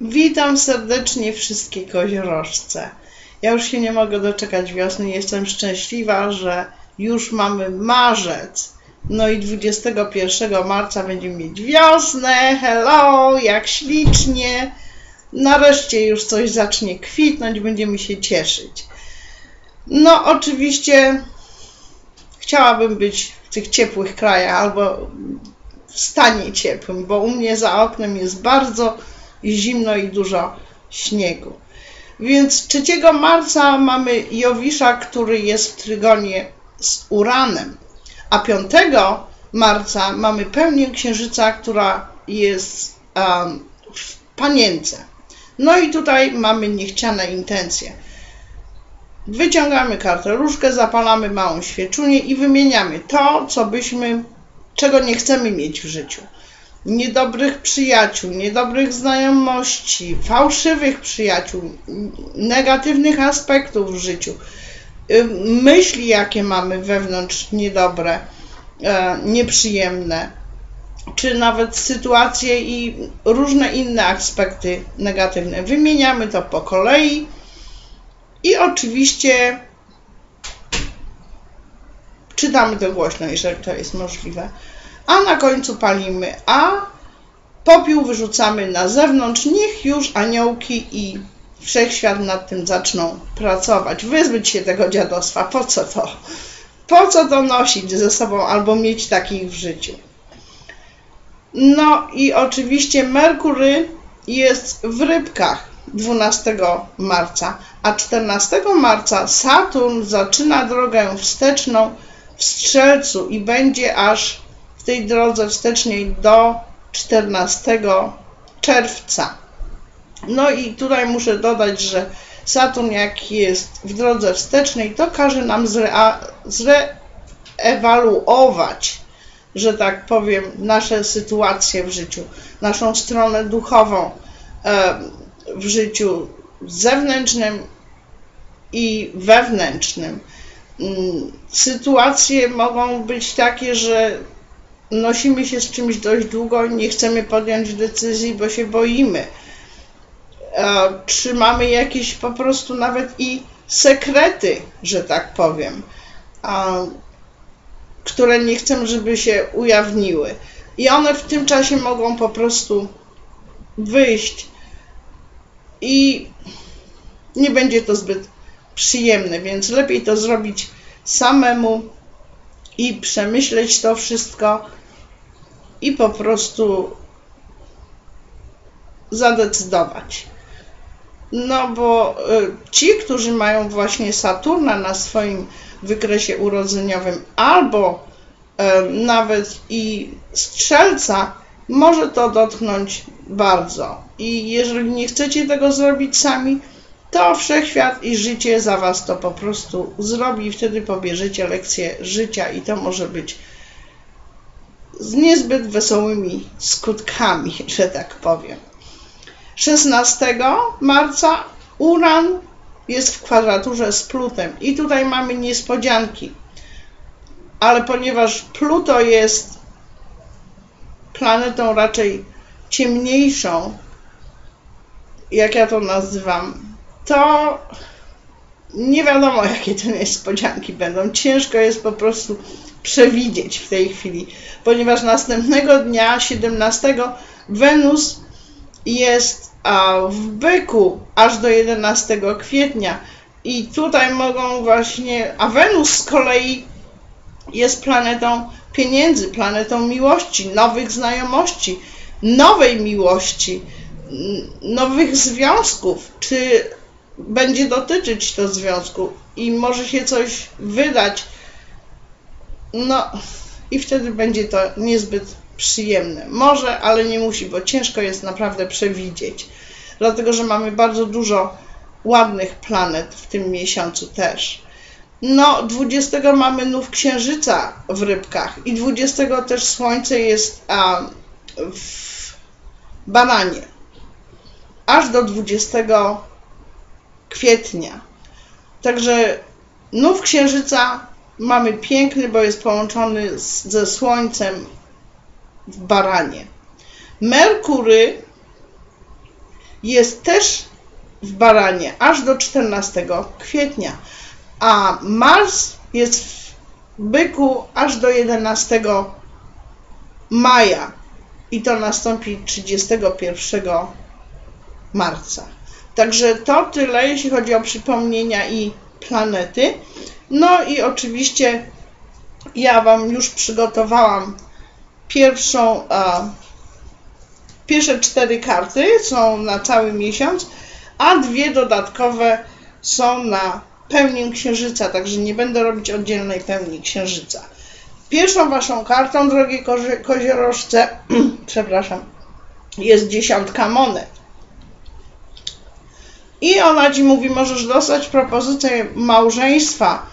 Witam serdecznie wszystkie koziorożce. Ja już się nie mogę doczekać wiosny. Jestem szczęśliwa, że już mamy marzec. No i 21 marca będziemy mieć wiosnę. Hello, jak ślicznie. Nareszcie już coś zacznie kwitnąć, będziemy się cieszyć. No, oczywiście chciałabym być w tych ciepłych krajach albo w stanie ciepłym, bo u mnie za oknem jest bardzo zimno i dużo śniegu. Więc 3 marca mamy Jowisza, który jest w trygonie z Uranem, a 5 marca mamy pełnię księżyca, która jest um, w panience. No i tutaj mamy niechciane intencje. Wyciągamy kartę różkę, zapalamy małą świeczunię i wymieniamy to, co byśmy, czego nie chcemy mieć w życiu niedobrych przyjaciół, niedobrych znajomości, fałszywych przyjaciół, negatywnych aspektów w życiu, myśli, jakie mamy wewnątrz niedobre, e, nieprzyjemne, czy nawet sytuacje i różne inne aspekty negatywne. Wymieniamy to po kolei i oczywiście czytamy to głośno, jeżeli to jest możliwe a na końcu palimy, a popiół wyrzucamy na zewnątrz. Niech już aniołki i wszechświat nad tym zaczną pracować. Wyzbyć się tego dziadostwa. Po co to? Po co to nosić ze sobą albo mieć takich w życiu? No i oczywiście Merkury jest w rybkach 12 marca, a 14 marca Saturn zaczyna drogę wsteczną w Strzelcu i będzie aż tej drodze wstecznej do 14 czerwca. No i tutaj muszę dodać, że Saturn jak jest w drodze wstecznej, to każe nam zreewaluować, że tak powiem, nasze sytuacje w życiu, naszą stronę duchową w życiu zewnętrznym i wewnętrznym. Mm, sytuacje mogą być takie, że nosimy się z czymś dość długo, nie chcemy podjąć decyzji, bo się boimy. Czy mamy jakieś po prostu nawet i sekrety, że tak powiem, które nie chcemy, żeby się ujawniły. I one w tym czasie mogą po prostu wyjść i nie będzie to zbyt przyjemne, więc lepiej to zrobić samemu i przemyśleć to wszystko i po prostu zadecydować. No bo y, ci, którzy mają właśnie Saturna na swoim wykresie urodzeniowym albo y, nawet i strzelca, może to dotknąć bardzo. I jeżeli nie chcecie tego zrobić sami, to wszechświat i życie za was to po prostu zrobi. Wtedy pobierzecie lekcję życia i to może być z niezbyt wesołymi skutkami, że tak powiem. 16 marca Uran jest w kwadraturze z Plutem i tutaj mamy niespodzianki. Ale ponieważ Pluto jest planetą raczej ciemniejszą, jak ja to nazywam, to nie wiadomo, jakie te niespodzianki będą. Ciężko jest po prostu przewidzieć w tej chwili, ponieważ następnego dnia, 17, Wenus jest w byku aż do 11 kwietnia. I tutaj mogą właśnie, a Wenus z kolei jest planetą pieniędzy, planetą miłości, nowych znajomości, nowej miłości, nowych związków, czy będzie dotyczyć to związku i może się coś wydać, no i wtedy będzie to niezbyt przyjemne. Może, ale nie musi, bo ciężko jest naprawdę przewidzieć. Dlatego, że mamy bardzo dużo ładnych planet w tym miesiącu też. No, 20 mamy nów księżyca w rybkach i 20 też słońce jest a, w bananie. Aż do 20 kwietnia. Także nów księżyca mamy piękny, bo jest połączony z, ze Słońcem w baranie. Merkury jest też w baranie aż do 14 kwietnia, a Mars jest w byku aż do 11 maja i to nastąpi 31 marca. Także to tyle, jeśli chodzi o przypomnienia i planety. No i oczywiście ja Wam już przygotowałam pierwszą, a, pierwsze cztery karty są na cały miesiąc, a dwie dodatkowe są na pełnię księżyca, także nie będę robić oddzielnej pełni księżyca. Pierwszą Waszą kartą, drogie koziorożce, przepraszam, jest dziesiątka monet. I ona Ci mówi, możesz dostać propozycję małżeństwa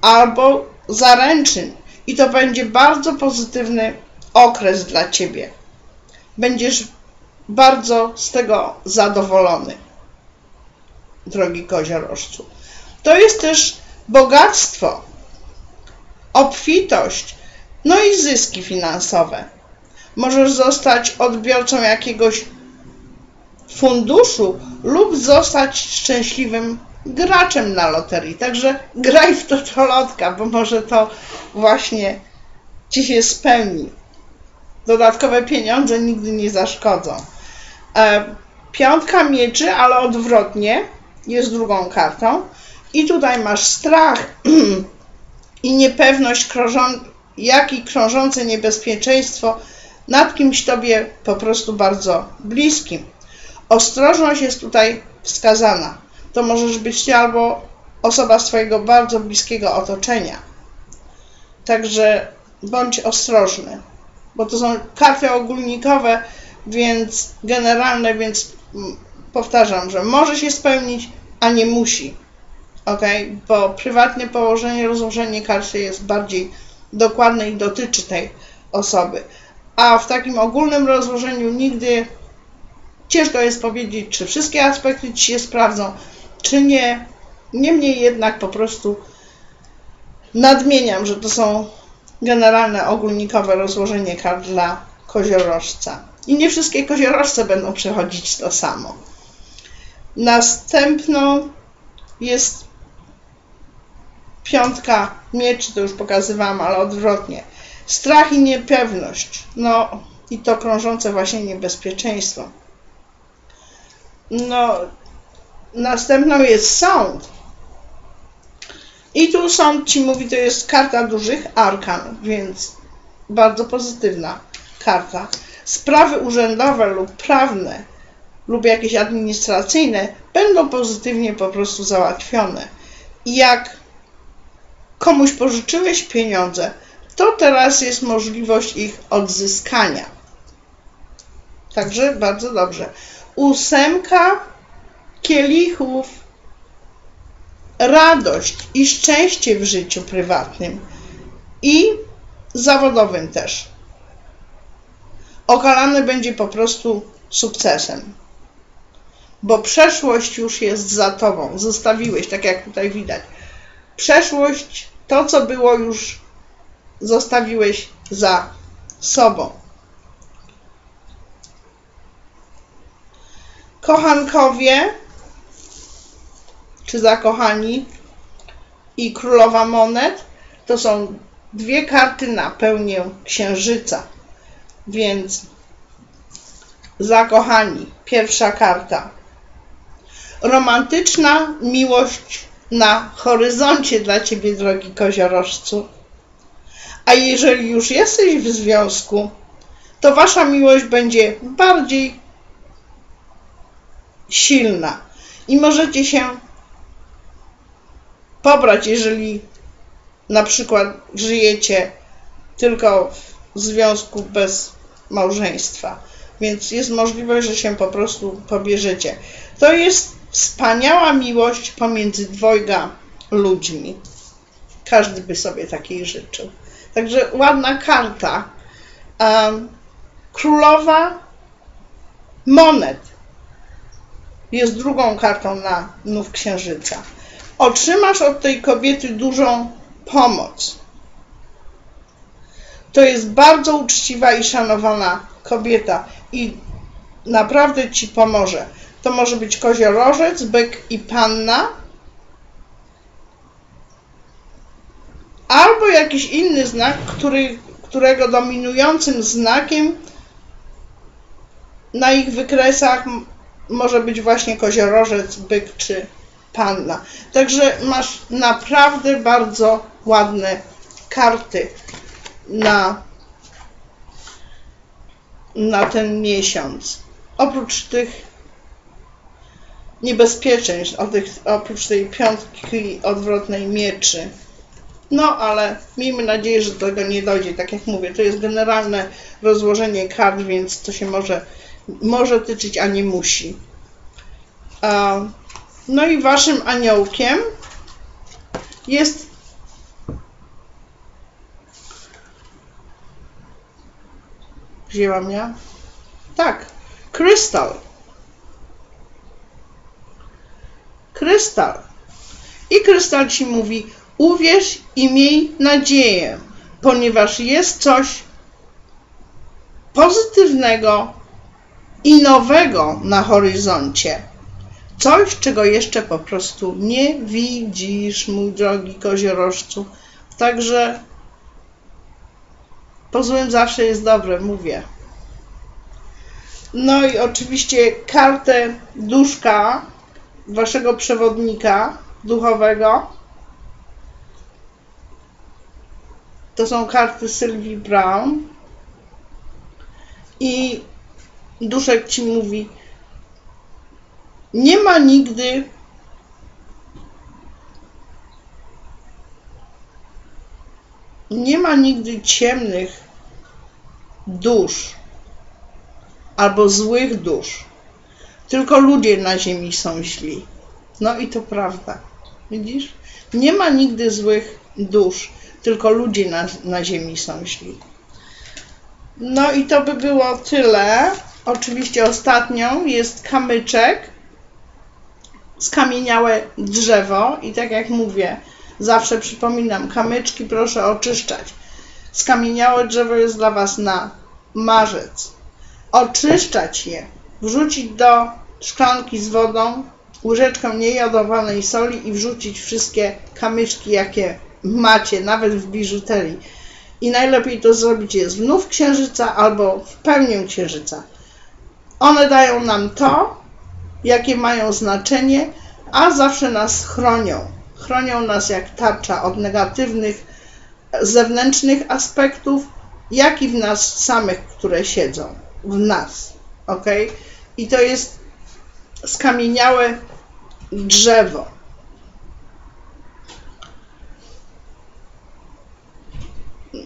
albo zaręczyn. I to będzie bardzo pozytywny okres dla Ciebie. Będziesz bardzo z tego zadowolony, drogi koziorożcu. To jest też bogactwo, obfitość, no i zyski finansowe. Możesz zostać odbiorcą jakiegoś funduszu lub zostać szczęśliwym graczem na loterii. Także graj w totolotka, bo może to właśnie ci się spełni. Dodatkowe pieniądze nigdy nie zaszkodzą. E, piątka mieczy, ale odwrotnie, jest drugą kartą. I tutaj masz strach i niepewność, jak i krążące niebezpieczeństwo nad kimś tobie po prostu bardzo bliskim. Ostrożność jest tutaj wskazana. To możesz być ty albo osoba z twojego bardzo bliskiego otoczenia. Także bądź ostrożny, bo to są karty ogólnikowe, więc generalne, więc powtarzam, że może się spełnić, a nie musi. Ok, bo prywatne położenie, rozłożenie karty jest bardziej dokładne i dotyczy tej osoby. A w takim ogólnym rozłożeniu nigdy ciężko jest powiedzieć, czy wszystkie aspekty ci się sprawdzą, czy nie. Niemniej jednak po prostu nadmieniam, że to są generalne ogólnikowe rozłożenie kart dla koziorożca. I nie wszystkie koziorożce będą przechodzić to samo. Następną jest piątka mieczy, to już pokazywałam, ale odwrotnie. Strach i niepewność. No i to krążące właśnie niebezpieczeństwo. No, następną jest sąd. I tu sąd ci mówi, to jest karta dużych arkan, więc bardzo pozytywna karta. Sprawy urzędowe lub prawne lub jakieś administracyjne będą pozytywnie po prostu załatwione. I jak komuś pożyczyłeś pieniądze, to teraz jest możliwość ich odzyskania. Także bardzo dobrze. Ósemka kielichów. Radość i szczęście w życiu prywatnym i zawodowym też. Okalane będzie po prostu sukcesem bo przeszłość już jest za tobą. Zostawiłeś, tak jak tutaj widać. Przeszłość, to co było już, zostawiłeś za sobą. Kochankowie, czy zakochani i królowa monet to są dwie karty na pełnię księżyca. Więc zakochani, pierwsza karta romantyczna miłość na horyzoncie dla ciebie, drogi koziorożcu. A jeżeli już jesteś w związku, to wasza miłość będzie bardziej silna i możecie się pobrać, jeżeli na przykład żyjecie tylko w związku bez małżeństwa. Więc jest możliwość, że się po prostu pobierzecie. To jest Wspaniała miłość pomiędzy dwojga ludźmi. Każdy by sobie takiej życzył. Także ładna karta. Um, królowa monet jest drugą kartą na nów księżyca. Otrzymasz od tej kobiety dużą pomoc. To jest bardzo uczciwa i szanowana kobieta i naprawdę ci pomoże To może być koziorożec, byk i panna. Albo jakiś inny znak, który, którego dominującym znakiem na ich wykresach może być właśnie koziorożec, byk czy panna. Także masz naprawdę bardzo ładne karty na, na ten miesiąc. Oprócz tych niebezpieczeństw, oprócz tej piątki odwrotnej mieczy. No, ale miejmy nadzieję, że do tego nie dojdzie. Tak jak mówię, to jest generalne rozłożenie kart, więc to się może, może tyczyć, a nie musi. No i waszym aniołkiem jest Wzięłam ja? Tak, krystal. Krystal. I krystal ci mówi: uwierz i miej nadzieję, ponieważ jest coś pozytywnego i nowego na horyzoncie. Coś, czego jeszcze po prostu nie widzisz, mój drogi koziorożcu. Także po złym zawsze jest dobre, mówię. No i oczywiście kartę duszka waszego przewodnika duchowego. To są karty Sylwii Brown. I duszek ci mówi, nie ma nigdy nie ma nigdy ciemnych dusz albo złych dusz. Tylko ludzie na ziemi są źli. No i to prawda. Widzisz? Nie ma nigdy złych dusz, tylko ludzie na, na ziemi są źli. No i to by było tyle. Oczywiście ostatnią jest kamyczek, skamieniałe drzewo i tak jak mówię, zawsze przypominam, kamyczki proszę oczyszczać. Skamieniałe drzewo jest dla Was na marzec. Oczyszczać je, wrzucić do szklanki z wodą, łyżeczką niejodowanej soli i wrzucić wszystkie kamyczki, jakie macie, nawet w biżuterii. I najlepiej to zrobić jest w nów księżyca albo w pełnię księżyca. One dają nam to, jakie mają znaczenie, a zawsze nas chronią. Chronią nas jak tarcza od negatywnych zewnętrznych aspektów, jak i w nas samych, które siedzą w nas. Ok? I to jest skamieniałe drzewo.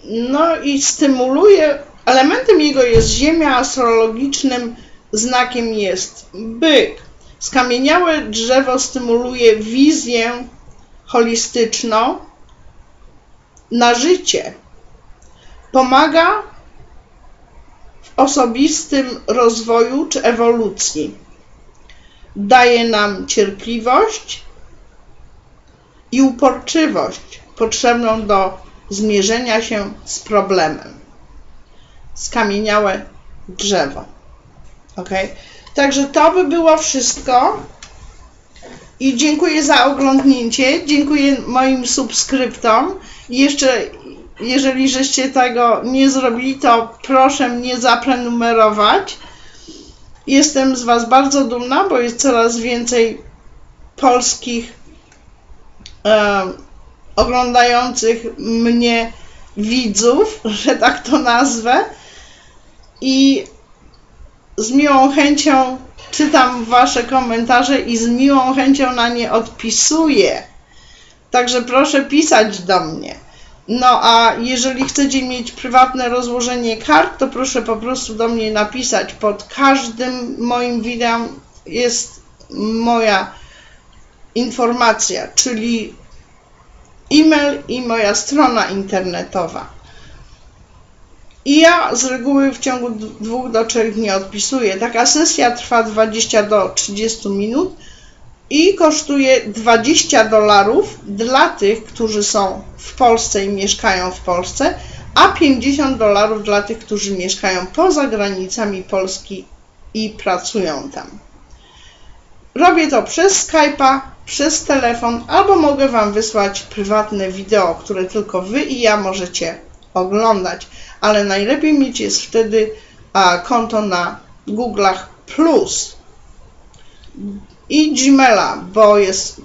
No i stymuluje, elementem jego jest Ziemia, astrologicznym znakiem jest byk. Skamieniałe drzewo stymuluje wizję holistyczną na życie. Pomaga w osobistym rozwoju czy ewolucji. Daje nam cierpliwość i uporczywość potrzebną do zmierzenia się z problemem. Skamieniałe drzewo. Ok? Także to by było wszystko. I dziękuję za oglądnięcie. Dziękuję moim subskryptom. Jeszcze, jeżeli żeście tego nie zrobili, to proszę mnie zaprenumerować. Jestem z Was bardzo dumna, bo jest coraz więcej polskich e, oglądających mnie widzów, że tak to nazwę. I z miłą chęcią czytam Wasze komentarze i z miłą chęcią na nie odpisuję. Także proszę pisać do mnie. No a jeżeli chcecie mieć prywatne rozłożenie kart, to proszę po prostu do mnie napisać. Pod każdym moim wideo jest moja informacja, czyli e-mail i moja strona internetowa. I ja z reguły w ciągu 2 do 3 dni odpisuję. Taka sesja trwa 20 do 30 minut i kosztuje 20 dolarów dla tych, którzy są w Polsce i mieszkają w Polsce, a 50 dolarów dla tych, którzy mieszkają poza granicami Polski i pracują tam. robię to przez Skype'a, przez telefon, albo mogę Wam wysłać prywatne wideo, które tylko Wy i ja możecie oglądać. Ale najlepiej mieć jest wtedy a, konto na Google'ach Plus i Gmaila, bo jest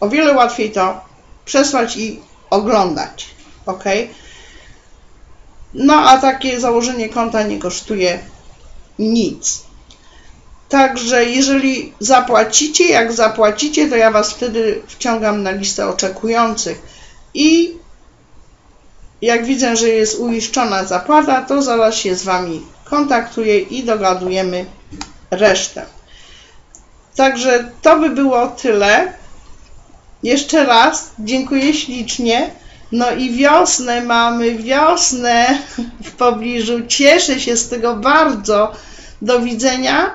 o wiele łatwiej to przesłać i oglądać. ok? No a takie założenie konta nie kosztuje nic. Także jeżeli zapłacicie, jak zapłacicie, to ja Was wtedy wciągam na listę oczekujących. I jak widzę, że jest uiszczona zapłata, to zaraz się z Wami kontaktuję i dogadujemy resztę. Także to by było tyle. Jeszcze raz dziękuję ślicznie. No i wiosnę mamy, wiosnę w pobliżu. Cieszę się z tego bardzo. Do widzenia.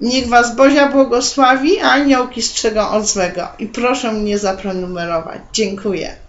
Niech Was Bozia błogosławi, a aniołki strzegą od złego. I proszę mnie zaprenumerować. Dziękuję.